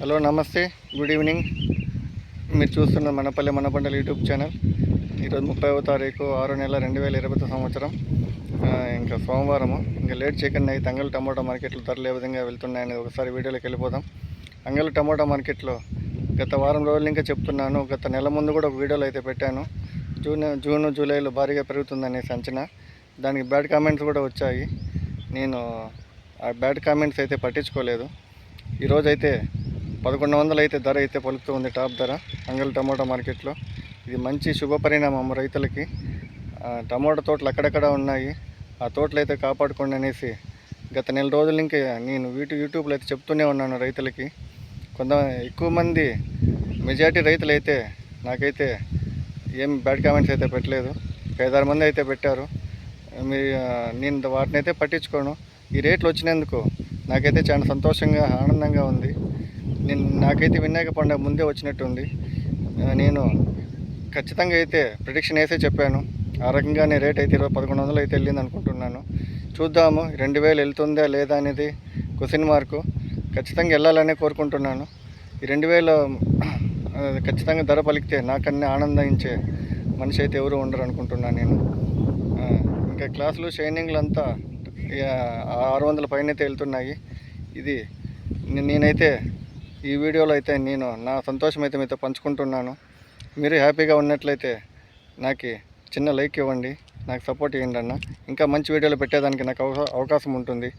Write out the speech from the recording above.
Hello నమస్తే. Good evening. మీరు చూస్తున్న మనపల్లె మనపంటల యూట్యూబ్ ఛానల్. ఈరోజు ముప్పైవ తారీఖు ఆరో నెల రెండు వేల ఇరవై సంవత్సరం. ఇంకా సోమవారము. ఇంకా లేట్ చేయకుండా అయితే అంగల్ టమోటా మార్కెట్లు ధరలు ఏ విధంగా వెళ్తున్నాయని ఒకసారి వీడియోలోకి వెళ్ళిపోదాం. అంగల్ టమోటా మార్కెట్లో గత వారం రోజులు ఇంకా చెప్తున్నాను. గత నెల ముందు కూడా ఒక వీడియోలో అయితే పెట్టాను. జూన్ జూన్ జూలైలో భారీగా పెరుగుతుందనేసి అంచనా. దానికి బ్యాడ్ కామెంట్స్ కూడా వచ్చాయి. నేను ఆ బ్యాడ్ కామెంట్స్ అయితే పట్టించుకోలేదు. ఈరోజైతే పదకొండు వందలు అయితే ధర అయితే పలుకుతూ ఉంది టాప్ ధర. అంగల్ టమోటా మార్కెట్లో. ఇది మంచి శుభ పరిణామం రైతులకి. టమోటా తోటలు అక్కడక్కడ ఉన్నాయి. ఆ తోటలు అయితే కాపాడుకోండి అనేసి గత నెల రోజుల ఇంకా నేను వీటి యూట్యూబ్లో అయితే చెప్తూనే ఉన్నాను రైతులకి. కొంత ఎక్కువ మంది మెజారిటీ రైతులు అయితే నాకైతే ఏం బ్యాడ్ కామెంట్స్ అయితే పెట్టలేదు. ఐదారు మంది అయితే పెట్టారు. మీ నేను వాటిని అయితే పట్టించుకోను. ఈ రేట్లు వచ్చినందుకు నాకైతే చాలా సంతోషంగా ఆనందంగా ఉంది. నాకైతే వినాయక పండుగ ముందే వచ్చినట్టుంది. నేను ఖచ్చితంగా అయితే ప్రిడిక్షన్ వేసే చెప్పాను. ఆ రకంగానే రేట్ అయితే ఇరవై పదకొండు వందలు అయితే వెళ్ళింది అనుకుంటున్నాను. చూద్దాము రెండు వేలు వెళ్తుందా లేదా అనేది క్వశ్చన్ మార్కు ఖచ్చితంగా వెళ్ళాలనే కోరుకుంటున్నాను. ఈ రెండు వేలు ఖచ్చితంగా ధర పలికితే నాకన్నీ ఆనందించే మనిషి అయితే ఎవరు ఉండరు అనుకుంటున్నాను నేను. ఇంకా క్లాసులు షైనింగ్లు అంతా ఆరు వందల పైన అయితే వెళ్తున్నాయి. ఇది నేనైతే ఈ వీడియోలో అయితే నేను నా సంతోషం అయితే మీతో పంచుకుంటున్నాను. మీరు హ్యాపీగా ఉన్నట్లయితే నాకు చిన్న లైక్ ఇవ్వండి నాకు సపోర్ట్ ఇవ్వండి అన్న. ఇంకా మంచి వీడియోలు పెట్టేదానికి నాకు అవకా- అవకాశం ఉంటుంది.